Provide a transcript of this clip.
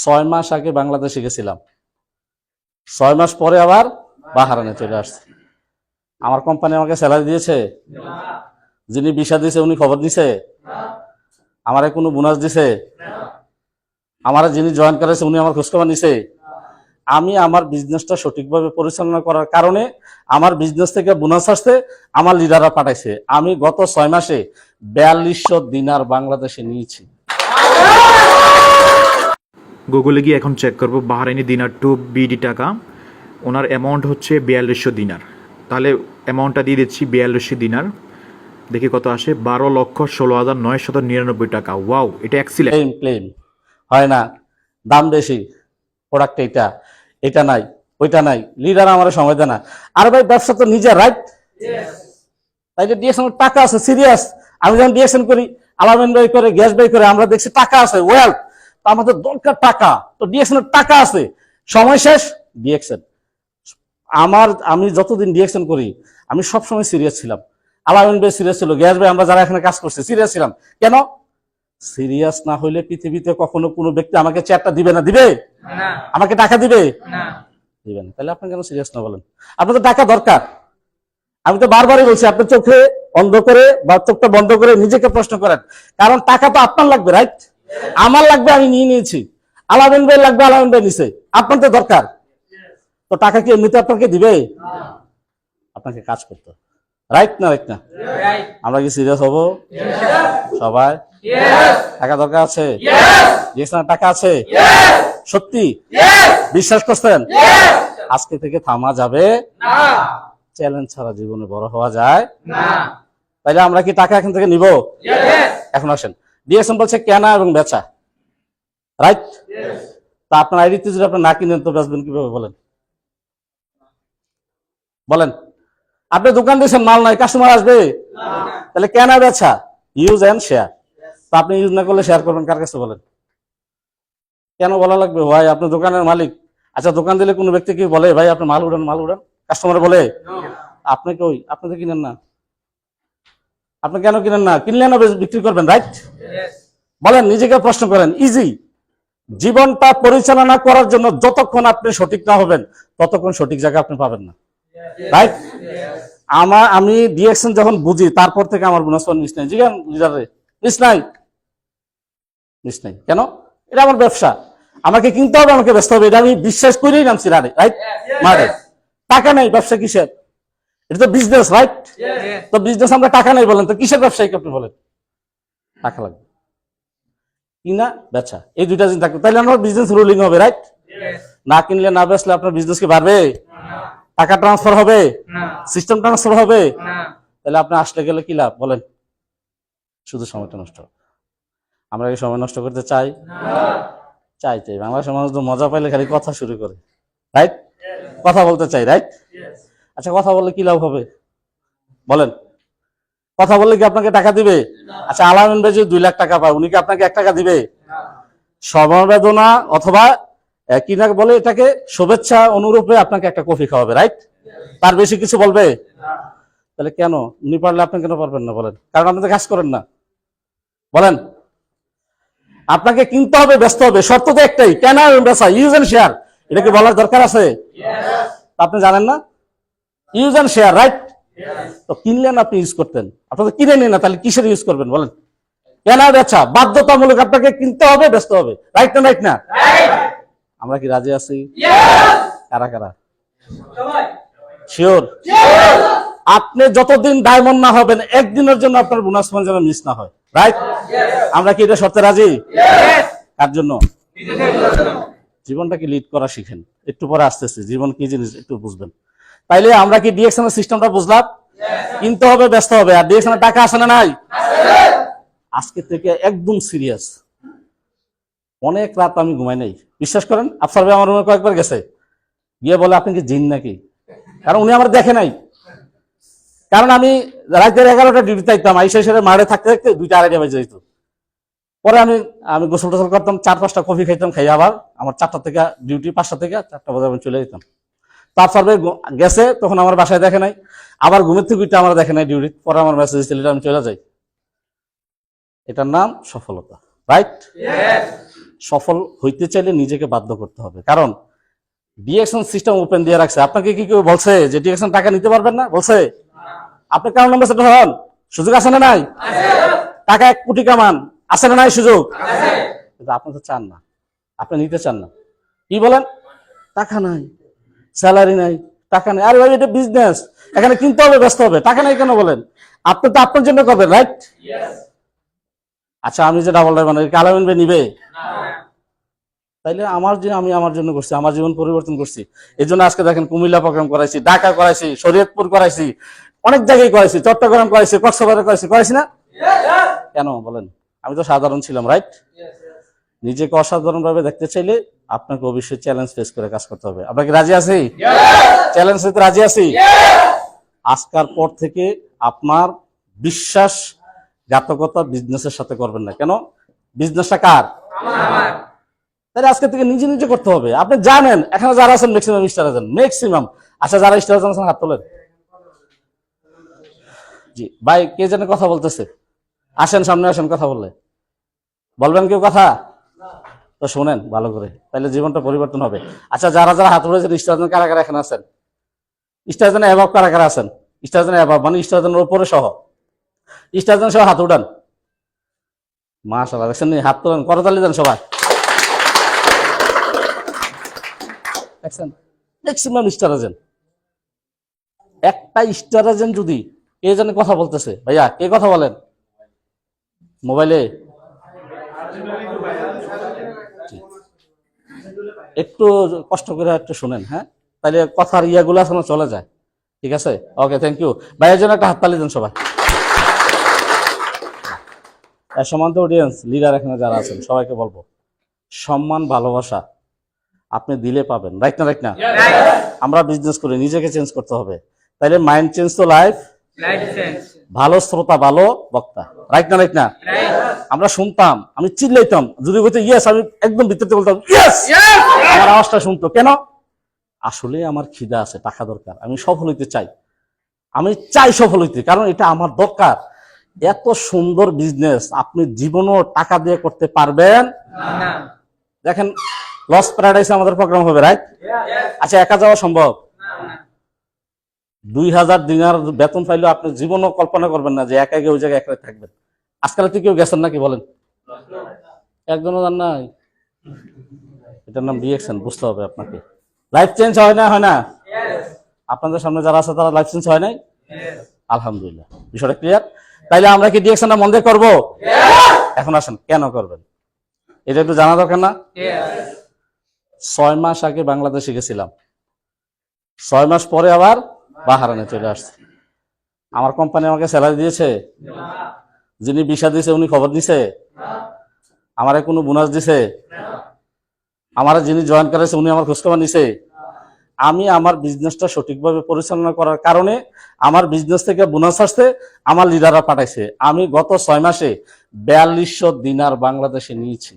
ছয় মাস আগে বাংলাদেশে গেছিলাম। ছয় মাস পরে আবার বাহারানে চলে আসছে। আমার কোম্পানি আমাকে স্যালারি দিয়েছে। যিনি ভিসা দিয়েছে, উনি খবর দিছে। আমারে কোনো বোনাস দিছে। আমার যিনি জয়েন করেছে, উনি আমার খোঁজখবর নিছে। আমি আমার বিজনেসটা সঠিকভাবে পরিচালনা করার কারণে আমার বিজনেস থেকে বোনাস আসতে আমার লিডাররা পাঠাইছে। আমি গত ছয় মাসে বিয়াল্লিশশো দিনার বাংলাদেশে নিয়েছি। গুগলে গিয়ে এখন চেক করব বাহারাইনি দিনার টু বিডি টাকা। ওনার অ্যামাউন্ট হচ্ছে বিয়াল্লিশশো দিনার তাহলে অ্যামাউন্টটা দিয়ে দিচ্ছি বিয়াল্লিশশো দিনার দেখি কত আসে? বারো লক্ষ ষোলো হাজার নয়শত নিরানব্বই টাকা। ওয়াও এটা অ্যাক্সিলেন্ট ক্লেম ক্লেম হয় না। দাম বেশি। প্রোডাক্ট এটা এটা নাই। ওইটা নাই। লিডার আমার সময় দেয় না। আর ভাই ব্যবসা তো নিজের রাইট তাইলে ডিএকশন টাকা আছে সিরিয়াস আমি যখন ডিএকশন করি আলামিন ভাই করে গ্যাস ভাই করে আমরা দেখছি টাকা আছে। ওয়েল তো আমাদের দরকার টাকা। তো ডিএকশনের টাকা আছে। সময় শেষ ডিএকশন আমার আমি যতদিন ডিএকশন করি আমি সবসময় সিরিয়াস ছিলাম। আলামিন ভাই সিরিয়াস ছিল গ্যাস ভাই আমরা যারা এখানে কাজ করছি সিরিয়াস ছিলাম। কেন? সিরিয়াস না হইলে পৃথিবীতে কখনো কোনো ব্যক্তি আমাকে চেয়ারটা দিবে না দিবে? আমাকে টাকা দিবে? না। দিবে না। তাহলে আপনি কেন সিরিয়াস না বলেন? আপনার তো টাকা দরকার। আমি তো বারবারই বলছি আপনি চোখে অন্ধ করে বা চোখটা বন্ধ করে নিজেকে প্রশ্ন করেন। কারণ টাকা তো আপনার লাগবে রাইট আমার লাগবে, আমি নিয়ে নিয়েছি। আলামিন ভাই লাগবে আলামিন ভাই নিছে। আপনার তো দরকার। তো টাকা কি এমনিতে আপনাকে দিবে? আপনাকে কাজ করতে রাইট না রাইট না? আমরা কি সিরিয়াস হব? সবাই? টাকা দরকার আছে? টাকা আছে? সত্যি? বিশ্বাস করছেন? আজকে থেকে থামা যাবে? চ্যালেঞ্জ ছাড়া জীবনে বড় হওয়া যায়? তাইলে আমরা কি টাকা এখান থেকে নিব? এখন আসেন। ডিএসএম বলছে কেনা এবং বেচা। রাইট তা আপনার আইডিতে যদি আপনি না কিনেন তো বেচবেন কীভাবে বলেন? বলেন। আপনি দোকান দিয়েছেন মাল নাই কাস্টমার আসবে? তাহলে কেনা বেচা ইউজ এন্ড শেয়ার তা আপনি ইউজ না করলে শেয়ার করবেন কার কাছে বলেন? কেন বলা লাগবে? ভাই আপনি দোকানের মালিক। আচ্ছা দোকান দিলে কোনো ব্যক্তি কি বলে ভাই আপনি মাল উড়ান মাল উড়ান কাস্টমার বলে? আপনি কই? আপনি তো কিনেন না। আপনি কেন কিনেন না? কিনলে না বিক্রি করবেন রাইট বলেন নিজেকে প্রশ্ন করেন ইজি জীবনটা পরিচালনা করার জন্য যতক্ষণ আপনি সঠিক না হবেন ততক্ষণ সঠিক জায়গা আপনি পাবেন না। রাইট আমার আমি ডিএকশন যখন বুঝি তারপর থেকে আমার বোনাস মিস নাই। জিগান লিডারে মিস নাই? মিস নাই। কেন? এটা আমার ব্যবসা। আমাকে কিনতে হবে আমাকে ব্যস্ত হবে। এটা আমি বিশ্বাস করেই নামছি রাইট মারে। টাকা নেই ব্যবসা কিসের? এটা তো বিজনেস রাইট তো বিজনেস আমরা টাকা নেই বলেন তো কিসের ব্যবসায়িক আপনি বলেন? টাকা লাগবে। কিনা বেচা এই দুইটা জিনিস থাকবে। তাহলে আমার বিজনেস রুলিং হবে রাইট না কিনলে না বেচলে আপনার বিজনেস কি বাড়বে? টাকা ট্রান্সফার হবে? সিস্টেম ট্রান্সফার হবে? তাহলে আপনি আসলে গেলে কি লাভ? বলেন। শুধু সময়টা নষ্ট। হবে। আমরা কি সময় নষ্ট করতে চাই? চাই চাই মানুষ তো মজা পাইলে খালি কথা শুরু করে রাইট কথা বলতে চাই রাইট আচ্ছা কথা বললে কি লাভ হবে? বলেন। কথা বললে কি আপনাকে টাকা দিবে? আচ্ছা আলামিন ভাই যদি দুই লাখ টাকা পায় উনি কি আপনাকে এক টাকা দিবে? সমবেদনা অথবা কি না বলে এটাকে? শুভেচ্ছা অনুরূপে আপনাকে একটা কফি খাওয়াবে রাইট তার বেশি কিছু বলবে? তাহলে কেন? উনি পারলে আপনি কেন পারবেন না বলেন? কারণ আপনি তো কাজ করেন না। বলেন। আপনাকে কিনতে হবে ব্যস্ত হবে। শর্ত তো একটাই কেন বেচা ইউজ এন্ড শেয়ার। এটাকে বলার দরকার আছে? আপনি জানেন না? ইউজ এন্ড শেয়ার রাইট তো কিনলেন আপনি ইউজ করতেন। আপনি তো কিনে নিন না তাহলে কিসের ইউজ করবেন বলেন? কেনা বেচা? বাধ্যতামূলক আপনাকে কিনতে হবে ব্যস্ত হবে। রাইট না রাইট না? আমরা কি রাজি আছি? কারা কারা? শিওর আপনি যতদিন ডায়মন্ড না হবেন একদিনের জন্য আপনার বোনাস ফোন যেন মিস না হয়। রাইট আমরা কি এটা শর্তে রাজি? কার জন্য? জীবনটাকে লিড করা শিখেন। একটু পরে আসতেছে জীবন কি জিনিস একটু বুঝবেন। তাইলে আমরা কি ডিএকশন সিস্টেমটা বুঝলাম? কিনতে হবে ব্যস্ত হবে। আর ডিএকশন টাকা আসে না নাই? আজকে থেকে একদম সিরিয়াস অনেক রাত আমি ঘুমাই নাই। বিশ্বাস করেন আফসার ভাই আমার রুমে কয়েকবার গেছে। গিয়ে বলে, আপনি কি জিন নাকি? কারণ উনি আমার দেখে নাই। কারণ আমি রাতের এগারোটা ডিউটি থাকতাম। আইসা সেরে মারে থাকতে থাকতে দুইটা আড়াইটা বেজে যেত। পরে আমি আমি গোসল টোসল করতাম, চার পাঁচটা কফি খাইতাম খাই আবার আমার চারটা থেকে ডিউটি পাঁচটা থেকে চারটা বাজে আমি চলে যেতাম। তারপর ভাই গ- গেছে তখন আমার বাসায় দেখে নাই। আবার ঘুমের থেকে উঠে আমার দেখে নাই ডিউটি পরে আমার মেসেজ দিচ্ছিল আমি চলে যাই। এটার নাম সফলতা রাইট সফল হইতে চাইলে নিজেকে বাধ্য করতে হবে। কারণ ডিএকশন সিস্টেম ওপেন দিয়ে রাখছে। আপনাকে কি কেউ বলছে যে ডিএকশন টাকা নিতে পারবেন না? বলছে? আপনি কেমন নম্বর সেটা হন। সুযোগ আছে না নাই? টাকা এক কোটি কামান। আছে না নাই সুযোগ? কিন্তু আপনি তো চান না। আপনি নিতে চান না। কি বলেন? টাকা নাই। স্যালারি নাই টাকা নেই। আরে ভাই এটা বিজনেস এখানে কিনতে হবে ব্যস্ত হবে। টাকা নাই কেন বলেন? আপনি তো আপনার জন্য করবেন রাইট আচ্ছা আমি যে ডাবল ড্রাইভার মানে কালামিন ভাই নিবে? তাইলে আমার যে আমি আমার জন্য করছি আমার জীবন পরিবর্তন করছি। এই জন্য আজকে দেখেন কুমিল্লা প্রোগ্রাম করাইছি ঢাকা করাইছি শরীয়তপুর করাইছি অনেক জায়গায় করাইছি চট্টগ্রাম করাইছি কক্সবাজারে করাইছি করাইছি না? কেন বলেন? আমি তো সাধারণ ছিলাম রাইট নিজেকে অসাধারণ ভাবে দেখতে চাইলে আপনাকে অবশ্যই চ্যালেঞ্জ ফেস করে কাজ করতে হবে। আপনাকে রাজি আছি? চ্যালেঞ্জ নিতে রাজি আছি? আজকার পর থেকে আপনার বিশ্বাস ঘাতকতা বিজনেসের সাথে করবেন না। কেন? বিজনেসটা কার? তাহলে আজকে থেকে নিজে নিজে করতে হবে। আপনি জানেন এখানে যারা আছেন ম্যাক্সিমাম স্টার আছেন ম্যাক্সিমাম আচ্ছা যারা স্টার আছেন হাত তোলেন। জি ভাই কে যেন কথা বলতেছে? আসেন সামনে আসেন কথা বললে। বলবেন কেউ কথা? তো শোনেন, ভালো করে। তাহলে জীবনটা পরিবর্তন হবে। আচ্ছা যারা যারা হাত উঠেছেন স্টারজন কারা কারা এখানে আছেন? স্টারজন অ্যাভাব কারা কারা আছেন? স্টারজন অ্যাভাব মানে স্টারজনের উপরে সহ। স্টারজন সহ হাত উঠান মাশাআল্লাহ, দেখছেন? হাত তোলেন করতালি দেন সবাই। দেখছেন? ম্যাক্সিমাম স্টার একটা স্টার যদি কে যেন কথা বলতেছে। ভাইয়া, কে কথা বলেন? মোবাইলে জি। একটু কষ্ট করে একটু শুনেন হ্যাঁ? তাহলে কথার ইয়াগুলো এখনও চলে যায়। ঠিক আছে? ওকে থ্যাংক ইউ ভাইয়ের জন্য একটা হাততালি দেন সবাই। সমান্ত অডিয়েন্স লিডার এখানে যারা আছেন সবাইকে বলব সম্মান ভালোবাসা আপনি দিলে পাবেন। রাইট না রাইট না? আমরা বিজনেস করি নিজেকে চেঞ্জ করতে হবে। তাইলে মাইন্ড চেঞ্জ তো লাইফ ভালো শ্রোতা ভালো বক্তা। রাইট না রাইট না? আমরা শুনতাম আমি চিল্লাইতাম। যদি বলতে ইয়েস আমি একদম ভিতরতে বলতাম ইয়েস আমার আওয়াজটা শুনতো। কেন? আসলে আমার খিদা আছে টাকা দরকার। আমি সফল হইতে চাই। আমি চাই সফল হইতে কারণ এটা আমার দরকার। এত সুন্দর বিজনেস আপনি জীবনও টাকা দিয়ে করতে পারবেন দেখেন লস প্যারাডাইসে আমাদের প্রোগ্রাম হবে রাইট আচ্ছা একা যাওয়া সম্ভব? দুই হাজার দিনার বেতন পাইলেও আপনি জীবনও কল্পনা করবেন না যে একা গিয়ে ওই জায়গায় একা থাকবেন। আজকাল তুই কেউ গেছেন নাকি বলেন? একজনও জান নাই। এটার নাম রিয়েকশন বুঝতে হবে আপনাকে। লাইফ চেঞ্জ হয় না হয় না? আপনাদের সামনে যারা আছে তারা লাইফ চেঞ্জ হয় নাই? আলহামদুলিল্লাহ। বিষয়টা ক্লিয়ার তাইলে আমরা কি ডিরেকশনটা মন দিয়ে করব? এখন আসেন কেন করবেন? এটা একটু জানা দরকার না? ছয় মাস আগে বাংলাদেশে গেছিলাম। ছয় মাস পরে আবার বাহারানে চলে আসছে। আমার কোম্পানি আমাকে স্যালারি দিয়েছে। যিনি ভিসা দিয়েছে, উনি খবর দিছে। আমারে কোনো বোনাস দিছে। আমার যিনি জয়েন করেছে, উনি আমার খোঁজখবর নিছে। আমি আমার বিজনেসটা সঠিকভাবে পরিচালনা করার কারণে আমার বিজনেস থেকে বোনাস আসছে, আমার লিডাররা পাঠাইছে। আমি গত ছয় মাসে বিয়াল্লিশশো দিনার বাংলাদেশে নিয়েছি।